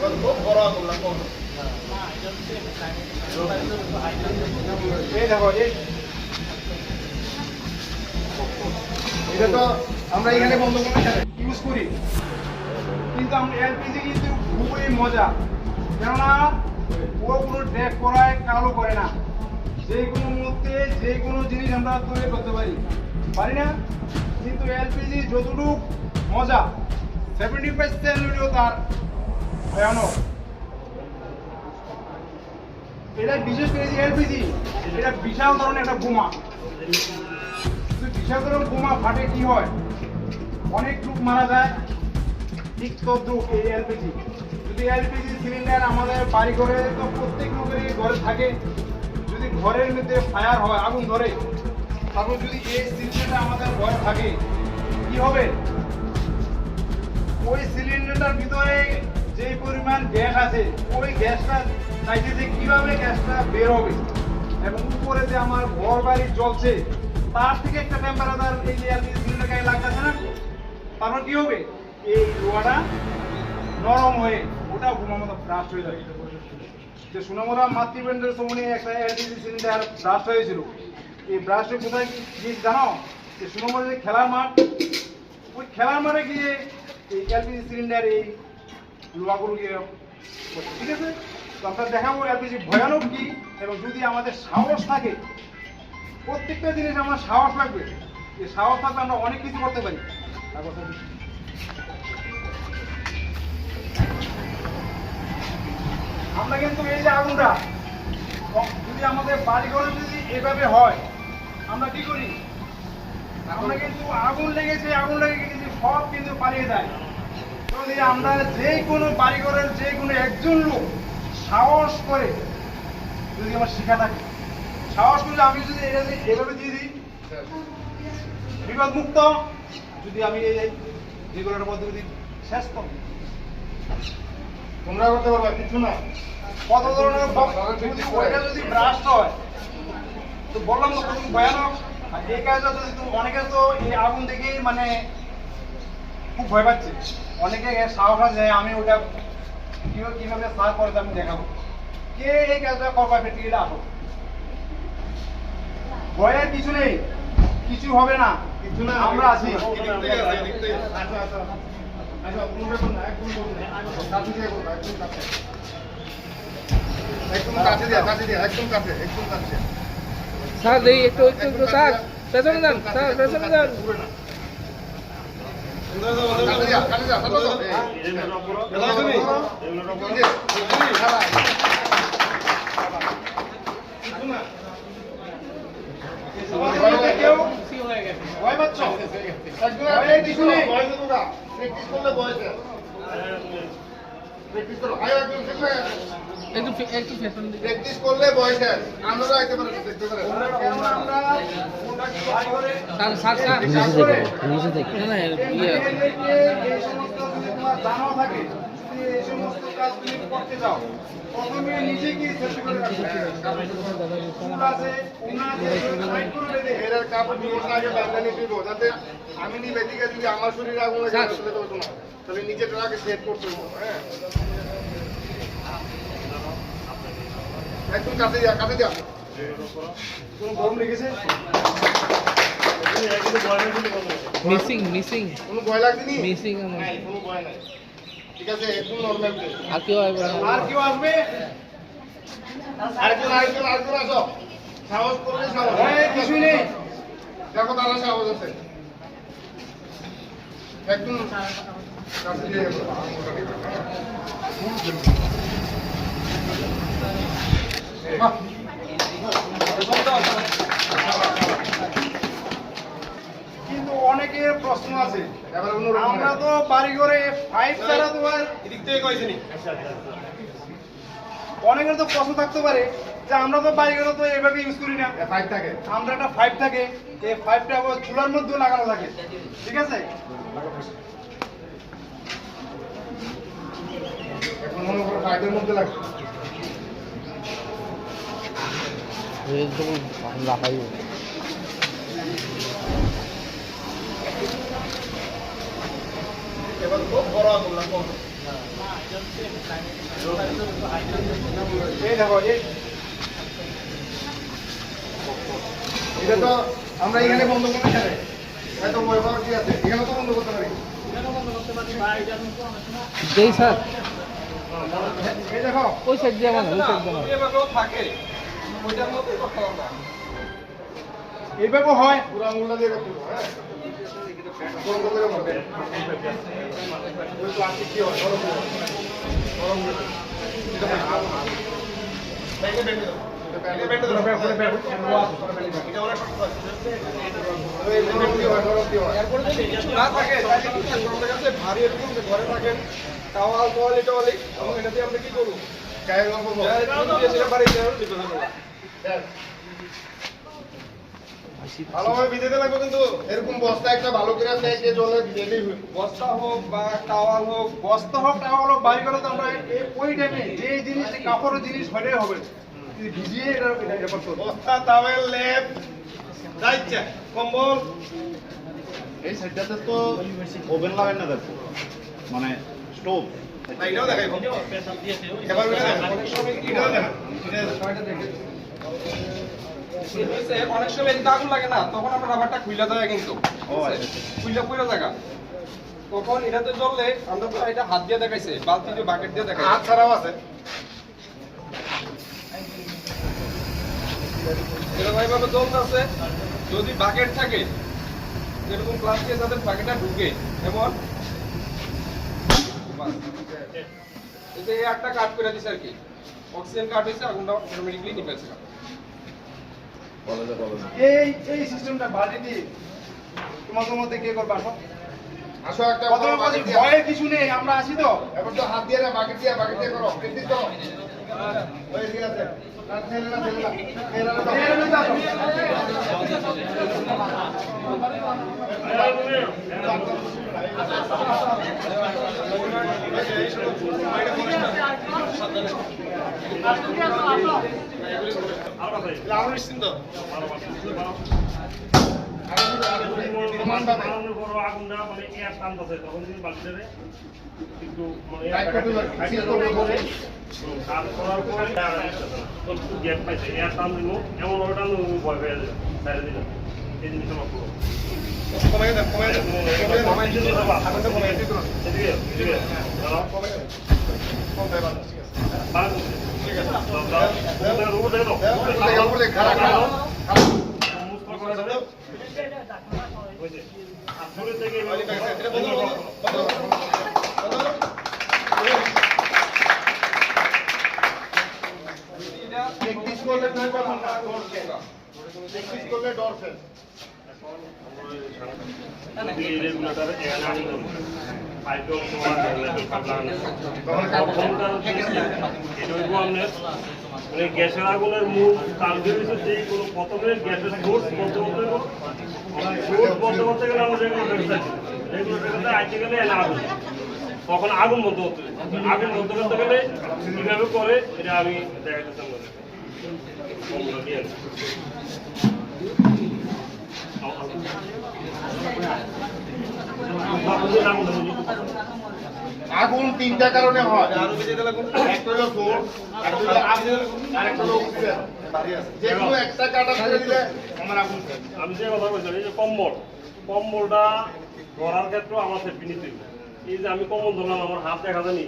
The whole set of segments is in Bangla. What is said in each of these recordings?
খুব বড় খুবই মজা। কেননা ও কোনো ড্রেক করায়, কালো করে না। যে কোনো মুহূর্তে যে কোনো জিনিস আমরা তৈরি করতে পারি। পারি না? কিন্তু এলপিজি যতটুকু মজা সেভেন্টি পার্সেন্ট হলেও তার ভয়ানক। এটা বিশেষ করে এলপিজি এটা বিশাল ধরনের একটা বোমা। বিশাল ধরনের বোমা ফাটে কি হয়? অনেক লোক মারা যায়। ঠিক তদ্রুপ এই এলপিজি যদি এলপিজি সিলিন্ডার আমাদের বাড়ি ঘরে তো প্রত্যেক লোকেরই ঘরে থাকে। যদি ঘরের মধ্যে ফায়ার হয়, আগুন ধরে, তারপর যদি এই সিলিন্ডারটা আমাদের ঘরে থাকে, কি হবে? ওই সিলিন্ডারটার ভিতরে যে পরিমাণ গ্যাস আছে, ওই গ্যাসটা চাইছে যে কীভাবে গ্যাসটা বের হবে? এবং উপরে যে আমার ঘর বাড়ি জ্বলছে, তার থেকে একটা টেম্পারেচার এই যে সিলিন্ডার গায়ে লাগতেছে না? তারপর কি হবে? এই রোয়াটা নরম হয়ে ওটা ঘুমার মতো ব্রাস্ট হয়ে যাবে। যে সোনামরা মাতৃবেন্দ্রের সময় একটা এলপিজি সিলিন্ডার ব্রাস্ট হয়েছিল, এই ব্রাস্টে কোথায় গিয়ে জানো? যে সোনামরা যে খেলার মাঠ, ওই খেলার মাঠে গিয়ে এই এলপিজি সিলিন্ডার এই গিয়ে ঠিক আছে? তো আমরা দেখাবো এলপিজি ভয়ানক কি, এবং যদি আমাদের সাহস থাকে প্রত্যেকটা জিনিস আমার সাহস লাগবে। এই সাহস থাকলে আমরা অনেক কিছু করতে পারি। আমরা কিন্তু এই যে আগুনটা যদি আমাদের বাড়ি ঘরে যদি এভাবে হয়, আমরা কি করি? আমরা কিন্তু আগুন লেগেছে, আগুন লেগে কিন্তু সব কিন্তু পালিয়ে যায়। যদি আমরা যে কোনো বাড়িঘরের যে কোনো একজন লোক সাহস করে যদি আমার শিখা থাকে, সাহস করে আমি যদি এটা এভাবে দিয়ে দিই বিপদ মুক্ত যদি আমি এই যেগুলোর মধ্যে যদি শেষ তো তোমরা করতে পারবা, কিছু না। কত ধরনের যদি ব্রাস্ট হয়, তো বললাম তো কত ভয়ানক। আর এই কাজটা যদি অনেকে তো এই আগুন দেখেই মানে খুব ভয় পাচ্ছে। অনেকে সাহস আছে আমি ওটা কীভাবে কীভাবে সার করে আমি দেখাবো। কে এই কাজটা করবা পেটিয়ে আসো ভয়ের কিছু নেই। কিছু হবে না। কিছু না আমরা আছি। আচ্ছা, আচ্ছা। আচ্ছা, একদম। কাছে দিয়ে কাছে। একদম কাছে দিয়ে, একদম কাছে, একদম কাছে। স্যার একটু একটু একটু স্যার। পেছনে যান স্যার পেছনে যান। প্র্যাকটিস করলে বয়স প্র্যাকটিস করো। আয়ো গেছে। একটু একটু প্র্যাকটিস করলে বয়স আইতে পারেন, দেখতে পারেন। স্যার স্যার স্যার বিশ্বাস করে। নিচে থেকে না না ইয়ে এই সমস্ত যদি তোমার জানাও থাকে, এই সমস্ত কাজ তুমি করতে যাও, প্রথমে নিজে চেষ্টা করে আছে, কাপড় দুটো আগে বাঁধা দিব, যাতে আমি নিবে দিকে যদি আমার শরীরে আগুন লাগে। তাহলে তো হতো না। তাহলে নিজের আগে সেট করতে হবে হ্যাঁ একদম কাছে যা কাছে যা কোন গরম লেগেছে? Missing missing. কোনো ভয় লাগেনি? মিসিং নাই কোনো ভয় নাই। ঠিক আছে একদম নরমাল আর কেউ আসবে আর কেউ আসবে? আরেকজন আরেকজন আরেকজন আসো। সাহস করলে সাহস কিছু নেই। দেখো তারা সাহস আছে। একদম কাছে দিয়ে গেলো। বাহ। কিন্তু অনেকের প্রশ্ন আছে আমরা তো বাড়ি ঘরে ফাইভ ছাড়া তো আর থেকে অনেকের তো প্রশ্ন থাকতে পারে যে আমরা তো বাড়ি ঘরে তো এভাবে ইউজ করি না। ফাইভ থাকে। আমরা একটা ফাইভ থাকে। এই ফাইভটা আবার চুলার মধ্যেও লাগানো থাকে। ঠিক আছে? এখন মনে করো ফাইভের মধ্যে লাগে একদম লাফাই এবার খুব বড় আগুন এই এটা তো আমরা এখানে বন্ধ করে এখানে এত ব্যবহার কি আছে এখানে তো বন্ধ করতে পারি যেই স্যার। এই দেখো ওই সাইড দিয়ে মানে ওই সাইড দিয়ে। থাকে ওইটার মধ্যে কথা এইভাবেও হয়। পুরো আঙুলটা দিয়ে করতে হবে, হ্যাঁ। ভারী ঘরে থাকেন টাওয়াল তোয়ালি টোয়ালি এবং এটা দিয়ে আমরা কি করব গায়ে গরম করব ভালোভাবে লাগবে কিন্তু এরকম বস্তা একটা ভালো করে সেকে জলে ভিজাতেই হবে বস্তা হোক বা টাওয়াল হোক বস্তা হোক টাওয়াল হোক বাড়ি করে তো আমরা ওই টাইমে যে জিনিস কাপড়ের জিনিস হলে হবে। ভিজিয়ে এটা এটা এটা বস্তা তাওয়েল লেপ কম্বল। এই সাইডটাতে তো ওভেন লাগাই না দেখো। মানে স্টোভ। এটাও দেখাই। এবার ওটা দেখা এটাও দেখা। অনেক সময় আগুন লাগে না তখন আমরা রাবারটা খুইলা দেয় কিন্তু আচ্ছা। খুইলা জায়গা। তখন এটাতে জ্বললে আমরা তো এটা হাত দিয়ে দেখাইছে বালতি দিয়ে বাকেট দিয়ে হাত ছাড়াও আছে। এরকম এইভাবে জ্বলতেছে যদি বাকেট থাকে এরকম প্লাস্টিকের সাথে বাকেটটা ঢুকে এবং। এই যে আটটা কাট করে দিছে আর কি। অক্সিজেন কাট হয়েছে আগুনটা অটোমেটিকলি নিভেছে এই এই সিস্টেমটা বাড়ি দিয়ে তোমাদের মধ্যে কে করবে? আসো। আসো একটা। ভয়ের কিছু নেই আমরা আছি তো। এবার তো হাত দিয়ে না বাকেট দিয়ে বাকেট দিয়ে করো। ওই ঠিক আছে না ঠেলে না ঠেলে না ঠেলে না এই এর মধ্যে আসো। আমরা নিশ্চিন্ত টাইট করতে হবে সিল করতে হবে কমাই দেন কমাই দেন কমাই দেন আগুনটা কমাই দেন কমাই দেন ঠিক আছে উপরে খারাপ খারাপ এটা বন্ধ করো, বন্ধ প্র্যাকটিস করলে না করলে ডর ফেল গ্যাসের আগুনের মূল কারণ হচ্ছে যে কোনো প্রথমে গ্যাসের সোর্স বন্ধ করতে সোর্স বন্ধ করতে গেলে রেগুলেটর আইতে গেলে আগুন তখন আগুন বন্ধ করতে আগুন বন্ধ করতে গেলে কীভাবে করে এটা আমি দিয়ে আনি। আগুন তিনটা কারণে হয়। একটা হলো সোর্স একটা হলো আগুন? আর একটা হলো অক্সিজেন যে কোনো একটা কাটা ছেড়ে দিলে আমার আগুন আমি যে কথা বলছিলাম এই যে কম্বল কম্বলটা ধরার ক্ষেত্রে আমার সেফটি নিতে এই যে আমি কম্বল ধরলাম আমার হাত দেখা জানি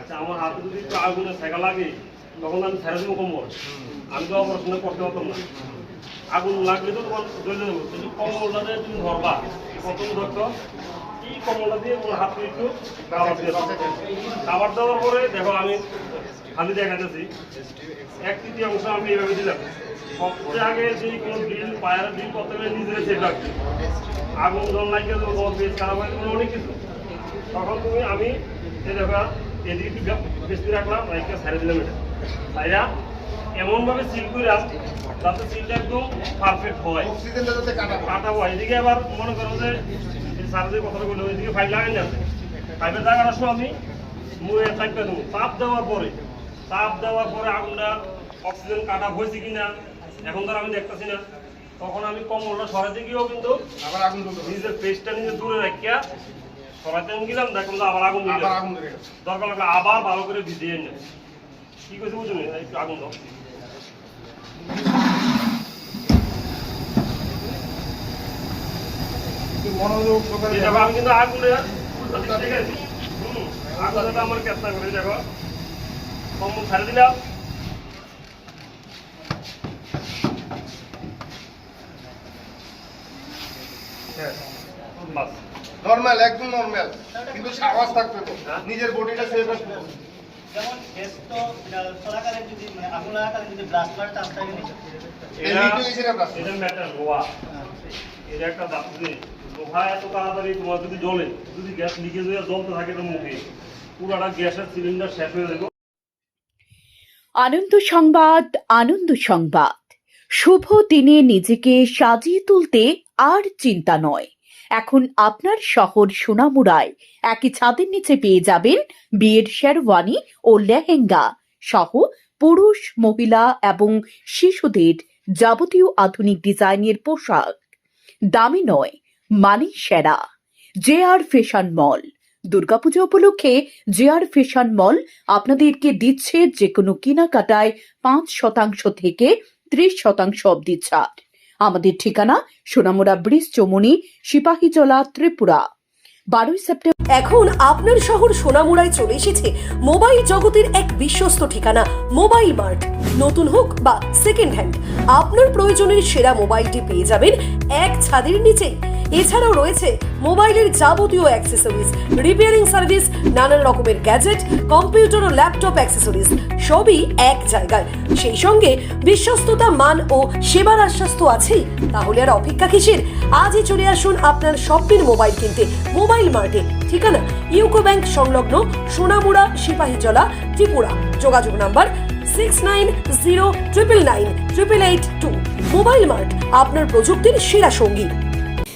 আচ্ছা আমার হাতে যদি একটু আগুনে ছেঁকা লাগে তখন আমি ছেড়ে দেবো কম্বল। আমি তো অপারেশন করতে পারতাম না। আগুন লাগলে তো তোমার জ্বলে যাব কিন্তু কম্বলটা দিয়ে তুমি ধরবা প্রথম ধরতো কম্বলটা দিয়ে তোমার হাত একটু খাবার দিয়ে দাও। খাবার দেওয়ার পরে দেখো আমি খালি দেখাতেছি এক তৃতীয়াংশ আমি এইভাবে দিলাম। সবচেয়ে আগে সেই কোনো ড্রিল পায়ের ড্রিল করতে গেলে নিজেরা সেট রাখবে আগুন জল লাগিয়ে দেবো তোমার পেজ খারাপ হয়ে যাবে অনেক কিছু। তখন তুমি আমি এই দেখো এদিকে একটু বেশি রাখলাম একটা ছাড়ে দিলাম এটা। ছাইরা এমনভাবে সিল করলাম যাতে সিলটা একদম পারফেক্ট হয়। হয়। কাটা হয়। এদিকে আবার মনে করো যে স্যার যে কথাটা বলল ওইদিকে ফাইভ লাগাই আছে। ফাইভের জায়গাটা সময় আমি মুয়ে চাপটা দেবো তাপ দেওয়ার পরে তাপ দেওয়ার পরে আগুনটা অক্সিজেন কাটা হয়েছে কিনা এখন আর আমি দেখতেছি না। তখন আমি কমলটা সরাতে গিয়েও কিন্তু আবার আগুন। নিজের পেজটা নিজে দূরে রাখিয়া সরাইতে আমি গেলাম দেখলাম যে আবার আগুন দরকার লাগলে আবার ভালো করে ভিজিয়ে নেয় কি করছে বুঝুন? একটু আগুন দাও মনোযোগ এই আমি কিন্তু আগুনে ঠিক হুম, আগুনে আমার চেষ্টা করে দেখো। কম ছাড়ে দিলাম। নর্মাল একদম নর্মাল কিন্তু সাহস থাকবে তো। নিজের বডিটা সেভ রাখবে যেমন গ্যাস তো যদি মানে আগুন লাগাকালে যদি ব্লাস্ট করার চান্স থাকে এটা ম্যাটার একটা ধাতু লোহা এত তাড়াতাড়ি তোমার যদি জ্বলে, যদি গ্যাস লিকেজ হয়ে থাকে তো মুখে। গ্যাসের সিলিন্ডার শেষ হয়ে আনন্দ সংবাদ আনন্দ সংবাদ। শুভ দিনে নিজেকে সাজিয়ে তুলতে আর চিন্তা নয়। এখন আপনার শহর সোনামুড়ায়, একই ছাদের নিচে পেয়ে যাবেন বিয়ের শেরওয়ানি ও লেহেঙ্গা সহ পুরুষ, মহিলা এবং শিশুদের যাবতীয় আধুনিক ডিজাইনের পোশাক। দামি নয় মানে সেরা, J R fashion mall. Durga Puja উপলক্ষে জে আর ফ্যাশন মল আপনাদেরকে দিচ্ছে যে কোনো কেনাকাটায় পাঁচ শতাংশ থেকে ত্রিশ শতাংশ অব্দি ছাড়। আমাদের ঠিকানা সোনামুড়া ব্রিজ চমুনি, সিপাহীজলা, ত্রিপুরা। বারোই সেপ্টেম্বর এখন আপনার শহর সোনামুড়ায় চলে এসেছে মোবাইল জগতের এক বিশ্বস্ত ঠিকানা, মোবাইল মার্ট। নতুন হোক বা সেকেন্ড হ্যান্ড আপনার প্রয়োজনের সেরা মোবাইলটি পেয়ে যাবেন এক ছাদের নিচেই এছাড়াও রয়েছে মোবাইলের যাবতীয় অ্যাক্সেসরিজ রিপেয়ারিং সার্ভিস নানান রকমের গ্যাজেট কম্পিউটার ও ল্যাপটপ অ্যাক্সেসরিজ সবই এক জায়গায়। সেই সঙ্গে বিশ্বস্ততা, মান ও সেবার আশ্বাস তো আছেই। তাহলে আর অপেক্ষা কিসের? আজই চলে আসুন আপনার স্বপ্নের মোবাইল কিনতে। মোবাইল মার্টে ঠিকানা, ইউকো ব্যাংক সংলগ্ন সোনামুড়া, সিপাহীজলা, ত্রিপুরা। যোগাযোগ number six nine zero triple nine triple eight two mobile mart, আপনার প্রযুক্তির সেরা সঙ্গী।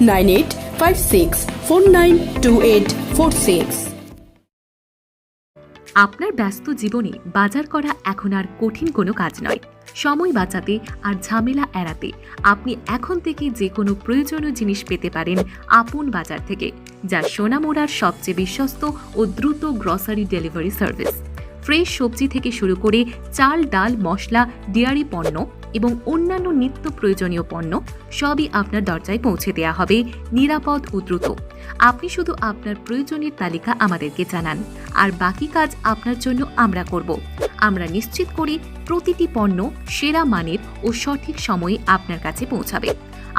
nine eight five six four nine two eight four six. আপনার ব্যস্ত জীবনে বাজার করা এখন আর কঠিন কোনো কাজ নয়। সময় বাঁচাতে আর ঝামেলা এড়াতে আপনি এখন থেকে যে কোনো প্রয়োজনীয় জিনিস পেতে পারেন আপন বাজার থেকে, যা সোনামোড়ার সবচেয়ে বিশ্বস্ত ও দ্রুত গ্রসারি ডেলিভারি সার্ভিস ফ্রেশ সবজি থেকে শুরু করে চাল, ডাল, মশলা, ডেয়ারি পণ্য এবং অন্যান্য নিত্য প্রয়োজনীয় পণ্য সবই আপনার দরজায় পৌঁছে দেওয়া হবে নিরাপদ ও দ্রুত। আপনি শুধু আপনার প্রয়োজনের তালিকা আমাদেরকে জানান, আর বাকি কাজ আপনার জন্য আমরা করব। আমরা নিশ্চিত করি প্রতিটি পণ্য সেরা মানের ও সঠিক সময়ে আপনার কাছে পৌঁছাবে।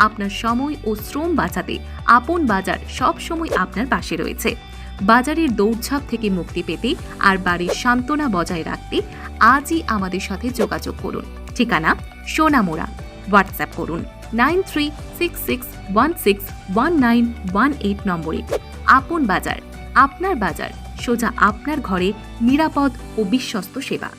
আপনার সময় ও শ্রম বাঁচাতে আপন বাজার সব সময় আপনার পাশে রয়েছে। বাজারের দৌড়ঝাঁপ থেকে মুক্তি পেতে আর বাড়ির সান্ত্বনা বজায় রাখতে আজই আমাদের সাথে যোগাযোগ করুন। ঠিকানা সোনামোড়া। হোয়াটসঅ্যাপ করুন nine three six six one six one nine one eight নম্বরে। আপন বাজার, আপনার বাজার, সোজা আপনার ঘরে নিরাপদ ও বিশ্বস্ত সেবা।